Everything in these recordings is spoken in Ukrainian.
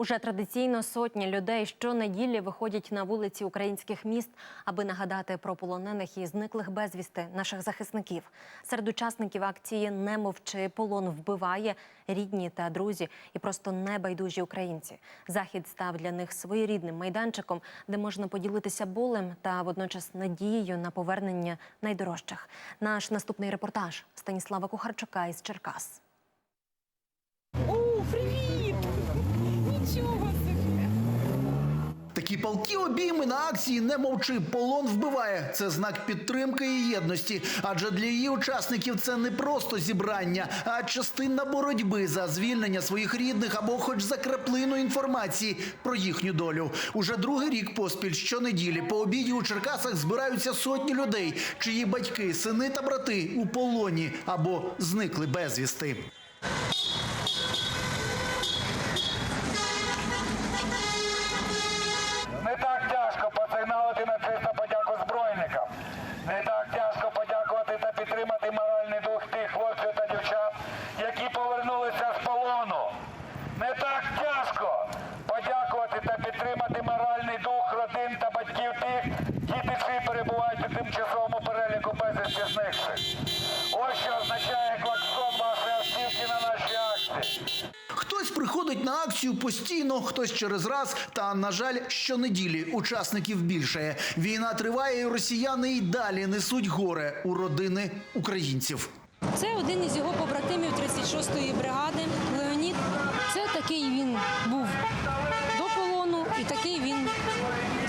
Уже традиційно сотні людей щонеділі виходять на вулиці українських міст, аби нагадати про полонених і зниклих безвісти наших захисників. Серед учасників акції Не мовчи, полон вбиває рідні та друзі і просто небайдужі українці. Захід став для них своєрідним майданчиком, де можна поділитися болем та водночас надією на повернення найдорожчих. Наш наступний репортаж Станіслава Кухарчука із Черкас. Такі палкі обійми на акції не мовчи. Полон вбиває. Це знак підтримки і єдності. Адже для її учасників це не просто зібрання, а частина боротьби за звільнення своїх рідних або хоч за краплину інформації про їхню долю. Уже другий рік поспіль щонеділі по обіді у Черкасах збираються сотні людей, чиї батьки, сини та брати у полоні або зникли безвісти. Підтримати моральний дух тих хлопців та дівчат, які повернулися з полону. Не так тяжко подякувати та підтримати моральний дух родин та батьків тих, діти перебувають у тимчасовому переліку безвісті зникших. Ось що означає клаксон вашої автівки на нашій акції. Хтось приходить на акцію постійно, хтось через раз. Та на жаль, щонеділі учасників більшає. Війна триває, і росіяни й далі несуть горе у родини українців. Це один із його побратимів 36-ї бригади Леонід. Це такий він був до полону, і такий він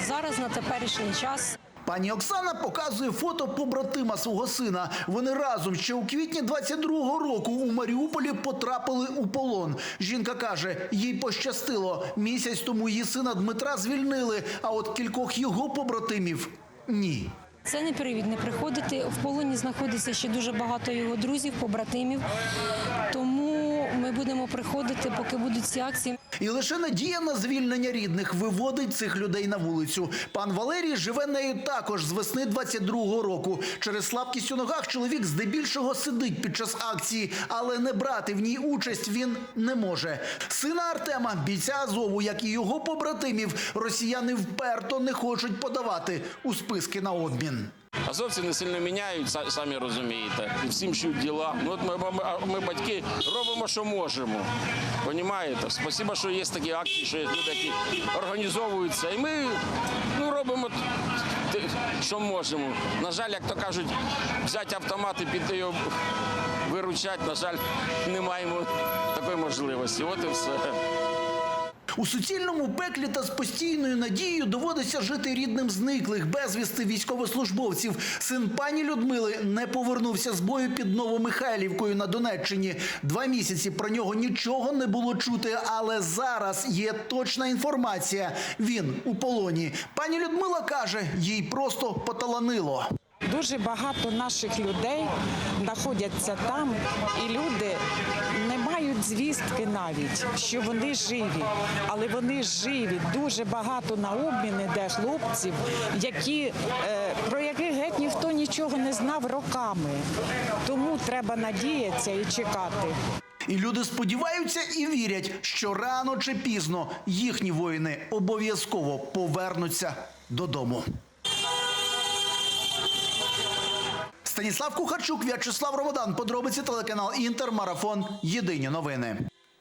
зараз на теперішній час. Пані Оксана показує фото побратима свого сина. Вони разом ще у квітні 22-го року у Маріуполі потрапили у полон. Жінка каже, їй пощастило. Місяць тому її сина Дмитра звільнили, а от кількох його побратимів ні. Це не привід не приходити. В полоні знаходиться ще дуже багато його друзів, побратимів. Тому ми будемо приходити, поки будуть ці акції. І лише надія на звільнення рідних виводить цих людей на вулицю. Пан Валерій живе нею також з весни 22-го року. Через слабкість у ногах чоловік здебільшого сидить під час акції, але не брати в ній участь він не може. Сина Артема, бійця Азову, як і його побратимів, росіяни вперто не хочуть подавати у списки на обмін. Азовці не сильно міняють, самі розумієте. Всім шють діла. Ну, от ми, ми, ми, батьки, робимо, що можемо. Понімаєте? Спасибо, що є такі акції, що є люди, які організовуються. І ми ну, робимо що можемо. На жаль, як то кажуть, взяти автомат і піти його виручати, на жаль, не маємо такої можливості. От і все. У суцільному пеклі та з постійною надією доводиться жити рідним зниклих безвісти військовослужбовців. Син пані Людмили не повернувся з бою під Новомихайлівкою на Донеччині. Два місяці про нього нічого не було чути, але зараз є точна інформація. Він у полоні. Пані Людмила каже, їй просто поталанило. Дуже багато наших людей знаходяться там, і люди не звістки навіть, що вони живі, але вони живі. Дуже багато на обмін іде хлопців, які е, про яких геть ніхто нічого не знав роками. Тому треба надіятися і чекати. І люди сподіваються і вірять, що рано чи пізно їхні воїни обов'язково повернуться додому. Станіслав Кухарчук, В'ячеслав Ромодан. Подробиці телеканал Інтер. Марафон. Єдині новини.